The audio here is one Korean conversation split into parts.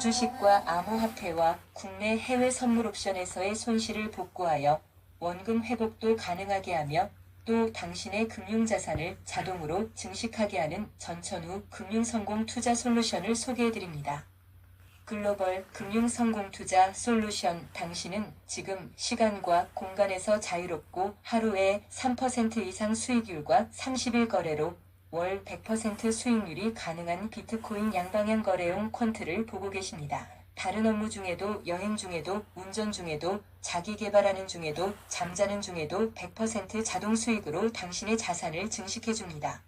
주식과 암호화폐와 국내 해외 선물 옵션에서의 손실을 복구하여 원금 회복도 가능하게 하며 또 당신의 금융자산을 자동으로 증식하게 하는 전천후 금융성공 투자 솔루션을 소개해드립니다. 글로벌 금융성공 투자 솔루션 당신은 지금 시간과 공간에서 자유롭고 하루에 3% 이상 수익률과 30일 거래로 월 100% 수익률이 가능한 비트코인 양방향 거래용 퀀트를 보고 계십니다. 다른 업무 중에도 여행 중에도 운전 중에도 자기 개발하는 중에도 잠자는 중에도 100% 자동 수익으로 당신의 자산을 증식해 줍니다.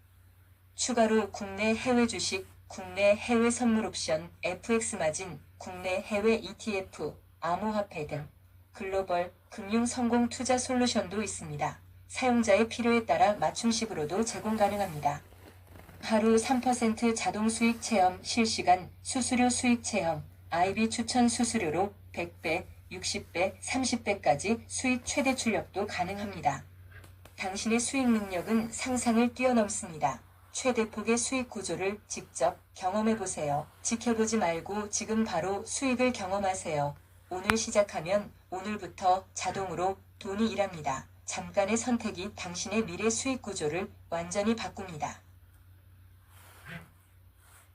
추가로 국내 해외 주식, 국내 해외 선물 옵션, FX 마진, 국내 해외 ETF, 암호화폐 등 글로벌 금융 성공 투자 솔루션도 있습니다. 사용자의 필요에 따라 맞춤식으로도 제공 가능합니다. 하루 3% 자동 수익 체험 실시간 수수료 수익 체험 IB 추천 수수료로 100배, 60배, 30배까지 수익 최대 출력도 가능합니다. 당신의 수익 능력은 상상을 뛰어넘습니다. 최대 폭의 수익 구조를 직접 경험해 보세요. 지켜보지 말고 지금 바로 수익을 경험하세요. 오늘 시작하면 오늘부터 자동으로 돈이 일합니다. 잠깐의 선택이 당신의 미래 수익 구조를 완전히 바꿉니다.